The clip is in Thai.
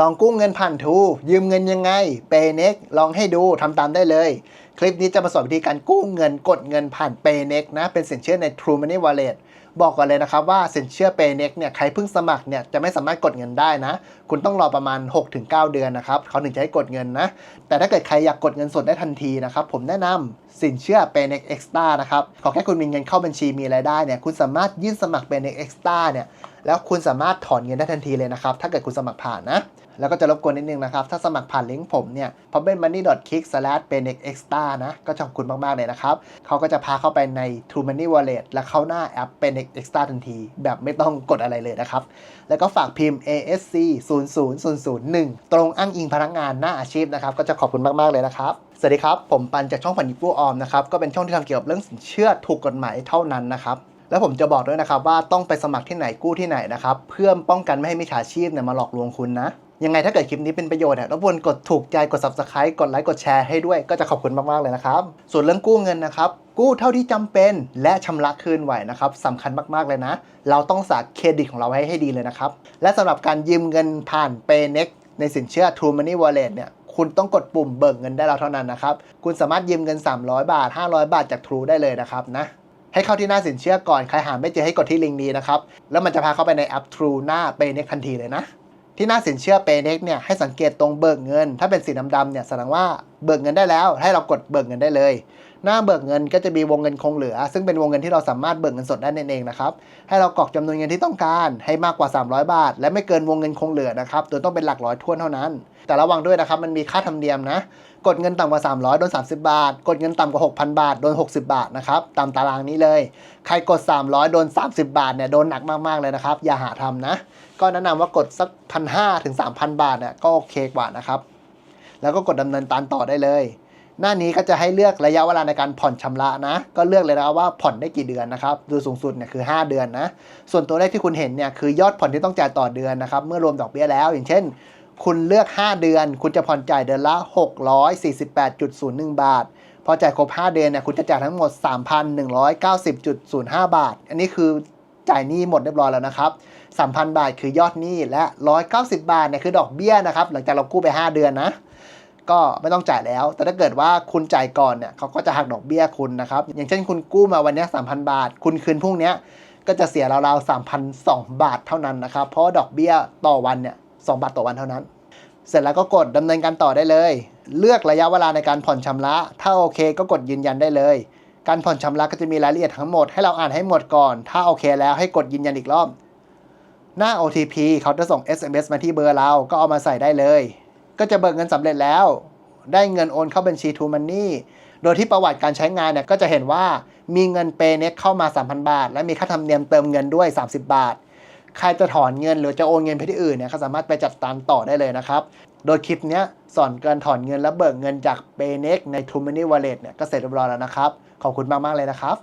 ลองกู้เงินผ่านทู ยืมเงินยังไงเปเน็กลองให้ดูทำตามได้เลย คลิปนี้จะมาสอนวิธีการกู้เงินกดเงินผ่านเปเน็กนะ เป็นสินเชื่อใน True Money Wallet บอกก่อนเลยนะครับว่าสินเชื่อเปเน็กเนี่ยใครเพิ่งสมัครเนี่ยจะไม่สามารถกดเงินได้นะ คุณต้องรอประมาณ 6-9 เดือนนะครับเขาถึงจะให้กดเงินนะ แต่ถ้าเกิดใครอยากกดเงินสดได้ทันทีนะครับผมแนะนำสินเชื่อเปเน็กเอ็กซ์ตานะครับขอแค่คุณมีเงินเข้าบัญชีมีรายได้เนี่ยคุณสามารถยื่นสมัครเปเน็กเอ็กซ์ตาเนี่ย แล้วคุณสามารถถอนเงินได้ทันทีเลยนะครับ ถ้าเกิดคุณสมัครผ่านนะ แล้วก็จะรบกวนนิดนึงนะครับ ถ้าสมัครผ่านลิงก์ผมเนี่ย p o b b e n m o n e y k i c k p e n e x x t r a นะ ก็ขอบคุณมาก ๆ เลยนะครับ เขาก็จะพาเข้าไปใน True Money Wallet และเข้าหน้าแอป p e n e x x t r a ทันที แบบไม่ต้องกดอะไรเลยนะครับ แล้วก็ฝากพิมพ์ ASC 00001 ตรงอ้างอิงพนักงานหน้าอาชีพนะครับ ก็จะขอบคุณมาก ๆ เลยนะครับสวัสดีครับ ผมปันจากช่องฝันยิปูออมนะครับ ก็เป็นช่องที่ทำเกี่ยวกับเรื่องสินเชื่อถูกกฎหมายเท่านั้นนะครับ แล้วผมจะบอกด้วยนะครับว่าต้องไปสมัครที่ไหนกู้ที่ไหนนะครับเพื่อป้องกันไม่ให้มิจฉาชีพเนี่ยมาหลอกลวงคุณนะยังไงถ้าเกิดคลิปนี้เป็นประโยชน์เนี่ยรบกวนกดถูกใจกด subscribe กดไลค์กดแชร์ให้ด้วยก็จะขอบคุณมากๆเลยนะครับ ส่วนเรื่องกู้เงินนะครับ กู้เท่าที่จำเป็นและชำระคืนไหวนะครับสำคัญมากๆเลยนะ เราต้องสาเครดิตของเราให้ให้ดีเลยนะครับ และสำหรับการยืมเงินผ่าน Paynex ในสินเชื่อ True Money Wallet เนี่ยคุณต้องกดปุ่มเบิกเงินได้เราเท่านั้นนะครับคุณสามารถยืมเงิน 300 บาท 500 บาทจาก True ได้เลยนะครับนะ ให้เข้าที่หน้าสินเชื่อก่อน ใครหาไม่เจอให้กดที่ลิงก์นี้นะครับ แล้วมันจะพาเข้าไปในแอป True หน้า Paynex ทันทีเลยนะ ที่หน้าสินเชื่อ Paynex เนี่ยให้สังเกตตรงเบิกเงิน ถ้าเป็นสีดำๆเนี่ยแสดงว่าเบิกเงินได้แล้ว ให้เรากดเบิกเงินได้เลย หน้าเบิกเงินก็จะมีวงเงินคงเหลือ ซึ่งเป็นวงเงินที่เราสามารถเบิกเงินสดได้นั่นเองนะครับ ให้เรากรอกจำนวนเงินที่ต้องการให้มากกว่า 300 บาท และไม่เกินวงเงินคงเหลือนะครับ โดยต้องเป็นหลักร้อยท้วนเท่านั้น แต่ระวังด้วยนะครับ มันมีค่าธรรมเนียมนะ กดเงินต่ำกว่า 300 โดน 30 บาท กดเงินต่ำกว่า 6,000 บาท โดน 60 บาทนะครับ ตามตารางนี้เลย ใครกด 300 โดน 30 บาทเนี่ย โดนหนักมากๆเลยนะครับ อย่าหาทำนะ ก็แนะนำว่ากดสักพันห้าถึง3,000 บาทเนี่ย ก็โอเคกว่านะครับ แล้วก็กดดำเนินการต่อได้เลย หน้านี้ก็จะให้เลือกระยะเวลาในการผ่อนชำระนะ ก็เลือกเลยนะว่าผ่อนได้กี่เดือนนะครับโดยสูงสุดเนี่ยคือ 5 เดือนนะ ส่วนตัวเลขที่คุณเห็นเนี่ยคือยอดผ่อนที่ต้องจ่ายต่อเดือนนะครับ เมื่อรวมดอกเบี้ยแล้ว อย่างเช่น คุณเลือก 5 เดือน คุณจะผ่อนจ่ายเดือนละ 648.01 บาท พอจ่ายครบ 5 เดือนเนี่ยคุณจะจ่ายทั้งหมด 3,190.05 บาท อันนี้คือจ่ายหนี้หมดเรียบร้อยแล้วนะครับ 3,000 บาทคือยอดหนี้และ 190 บาทเนี่ยคือดอกเบี้ยนะครับ หลังจากเรากู้ไป 5 เดือนนะ ก็ไม่ต้องจ่ายแล้ว แต่ถ้าเกิดว่าคุณจ่ายก่อนเนี่ยเขาก็จะหักดอกเบี้ยคุณนะครับ อย่างเช่นคุณกู้มาวันนี้3,000บาท คุณคืนพรุ่งนี้ก็จะเสียราวๆ3,002บาทเท่านั้นนะครับ เพราะดอกเบี้ยต่อวันเนี่ย2บาทต่อวันเท่านั้น เสร็จแล้วก็กดดำเนินการต่อได้เลย เลือกระยะเวลาในการผ่อนชำระ ถ้าโอเคก็กดยืนยันได้เลย การผ่อนชำระก็จะมีรายละเอียดทั้งหมดให้เราอ่านให้หมดก่อน ถ้าโอเคแล้วให้กดยืนยันอีกรอบหน้า OTP เขาจะส่ง SMS มาที่เบอร์เรา ก็เอามาใส่ได้เลย ก็จะเบิกเงินสำเร็จแล้ว ได้เงินโอนเข้าบัญชี True Money โดยที่ประวัติการใช้งานเนี่ยก็จะเห็นว่ามีเงินเปเน็ตเข้ามา 3,000 บาท และมีค่าธรรมเนียมเติมเงินด้วย 30 บาท ใครจะถอนเงินหรือจะโอนเงินไปที่อื่นเนี่ยก็สามารถไปจัดการต่อได้เลยนะครับ โดยคลิปนี้สอนการถอนเงินและเบิกเงินจาก p a y n e x ใน True Money Wallet เนี่ยก็เสร็จเรียบร้อยแล้วนะครับ ขอบคุณมากๆเลยนะครับ